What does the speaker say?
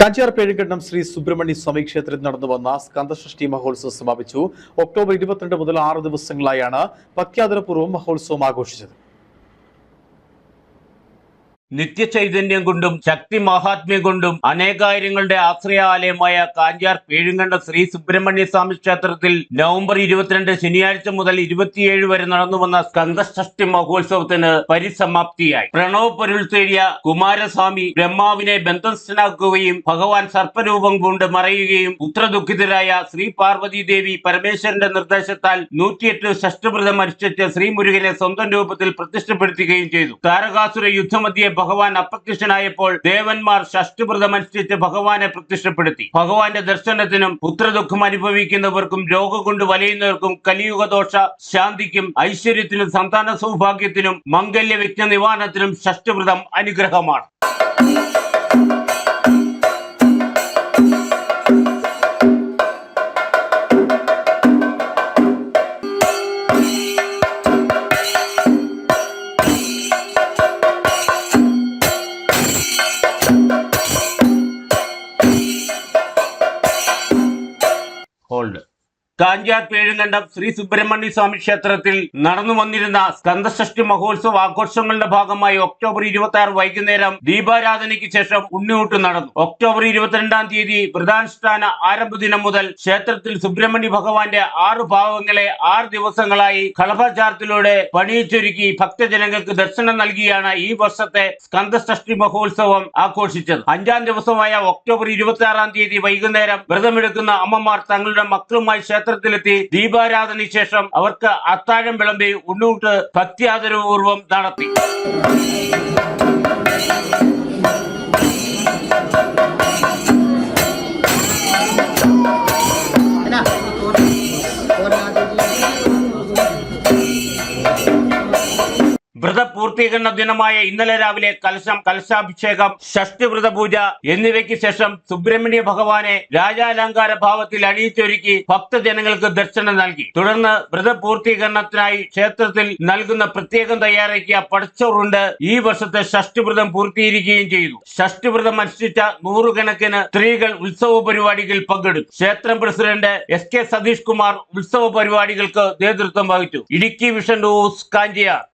കാഞ്ചാർ പേഴുകണ്ണം ശ്രീ സുബ്രഹ്മണ്യ സ്വാമി ക്ഷേത്രത്തിൽ നടന്നു വന്ന സ്കന്ദഷ്ടി മഹോത്സവം സമാപിച്ചു. ഒക്ടോബർ ഇരുപത്തിരണ്ട് മുതൽ ആറ് ദിവസങ്ങളായാണ് ഭക്യാദരപൂർവം മഹോത്സവം ആഘോഷിച്ചത്. നിത്യചൈതന്യം കൊണ്ടും ശക്തി മഹാത്മ്യം കൊണ്ടും അനേകായിരങ്ങളുടെ ആശ്രയാലയമായ കാഞ്ചാർ പേഴുങ്കണ്ട ശ്രീ സുബ്രഹ്മണ്യ സ്വാമി ക്ഷേത്രത്തിൽ നവംബർ ഇരുപത്തിരണ്ട് ശനിയാഴ്ച മുതൽ ഇരുപത്തിയേഴ് വരെ നടന്നു വന്ന സ്കന്ധഷ്ടി മഹോത്സവത്തിന് പരിസമാപ്തിയായി. പ്രണവ് പൊരുൾ തേടിയ കുമാരസ്വാമി ബ്രഹ്മാവിനെ ബന്ധസ്ഥനാക്കുകയും ഭഗവാൻ സർപ്പരൂപം കൊണ്ട് മറയുകയും പുത്രദുഃഖിതരായ ശ്രീ പാർവതി ദേവി പരമേശ്വരന്റെ നിർദ്ദേശത്താൽ നൂറ്റിയെട്ട് ഷഷ്ടവ്രതം അനുഷ്ഠിച്ച് ശ്രീമുരുകനെ സ്വന്തം രൂപത്തിൽ പ്രതിഷ്ഠപ്പെടുത്തുകയും ചെയ്തു. താരകാസുര യുദ്ധമധ്യേ ഭഗവാൻ അപ്രത്യക്ഷനായപ്പോൾ ദേവന്മാർ ഷഷ്ടുവ്രതം അനുഷ്ഠിച്ച് ഭഗവാനെ പ്രത്യക്ഷപ്പെടുത്തി. ഭഗവാന്റെ ദർശനത്തിനും പുത്രദുഃഖം അനുഭവിക്കുന്നവർക്കും രോഗം കൊണ്ട് വലയുന്നവർക്കും കലിയുഗദോഷ ശാന്തിക്കും ഐശ്വര്യത്തിനും സന്താന സൗഭാഗ്യത്തിനും മംഗല്യ വിഘ്ന നിവാരണത്തിനും ഷഷ്ടുവ്രതം അനുഗ്രഹമാണ്. കാഞ്ചാർ പേഴുങ്കണ്ടം ശ്രീ സുബ്രഹ്മണ്യ സ്വാമി ക്ഷേത്രത്തിൽ നടന്നു വന്നിരുന്ന സ്കന്ദഷ്ടി മഹോത്സവ ആഘോഷങ്ങളുടെ ഭാഗമായി ഒക്ടോബർ ഇരുപത്തി ആറ് വൈകുന്നേരം ദീപാരാധനയ്ക്ക് ശേഷം ഉണ്ണിയൂട്ട് നടന്നു. ഒക്ടോബർ ഇരുപത്തിരണ്ടാം തീയതി വ്രതാനുഷ്ഠാന ആരംഭ ദിനം മുതൽ ക്ഷേത്രത്തിൽ സുബ്രഹ്മണ്യ ഭഗവാന്റെ ആറ് ഭാവങ്ങളെ ആറ് ദിവസങ്ങളായി കളഭചാരത്തിലൂടെ പണിയിച്ചൊരുക്കി ഭക്തജനങ്ങൾക്ക് ദർശനം നൽകിയാണ് ഈ വർഷത്തെ സ്കന്ദഷ്ടി മഹോത്സവം ആഘോഷിച്ചത്. അഞ്ചാം ദിവസമായ ഒക്ടോബർ ഇരുപത്തി ആറാം തീയതി വൈകുന്നേരം വ്രതമെടുക്കുന്ന അമ്മമാർ തങ്ങളുടെ മക്കളുമായി ക്ഷേത്രത്തിലെത്തി ദീപാരാധനയ്ക്ക് ശേഷം അവർക്ക് അത്താഴം വിളമ്പി ഉണ്ണൂട്ട് ഭക്തിയാദരപൂർവം നടത്തി. Anak, വ്രതപൂർത്തീകരണ ദിനമായ ഇന്നലെ രാവിലെ കലശം കലശാഭിഷേകം ഷഷ്ടിവ്രത പൂജ എന്നിവയ്ക്ക് ശേഷം സുബ്രഹ്മണ്യ ഭഗവാനെ രാജാലങ്കാര ഭാവത്തിൽ അണിയിച്ചൊരുക്കി ഭക്തജനങ്ങൾക്ക് ദർശനം നൽകി. തുടർന്ന് വ്രതപൂർത്തീകരണത്തിനായി ക്ഷേത്രത്തിൽ നൽകുന്ന പ്രത്യേകം തയ്യാറാക്കിയ പടച്ചോറുണ്ട് ഈ വർഷത്തെ ഷഷ്ടിവ്രതം പൂർത്തീകരിക്കുകയും ചെയ്തു. ഷഷ്ടിവ്രതം അനുഷ്ഠിച്ച നൂറുകണക്കിന് സ്ത്രീകൾ ഉത്സവ പരിപാടികളിൽ പങ്കെടുത്തു. ക്ഷേത്രം president S K Satheesh Kumar ഉത്സവ പരിപാടികൾക്ക് നേതൃത്വം വഹിച്ചു. Idukki Vision News Kanchiyar.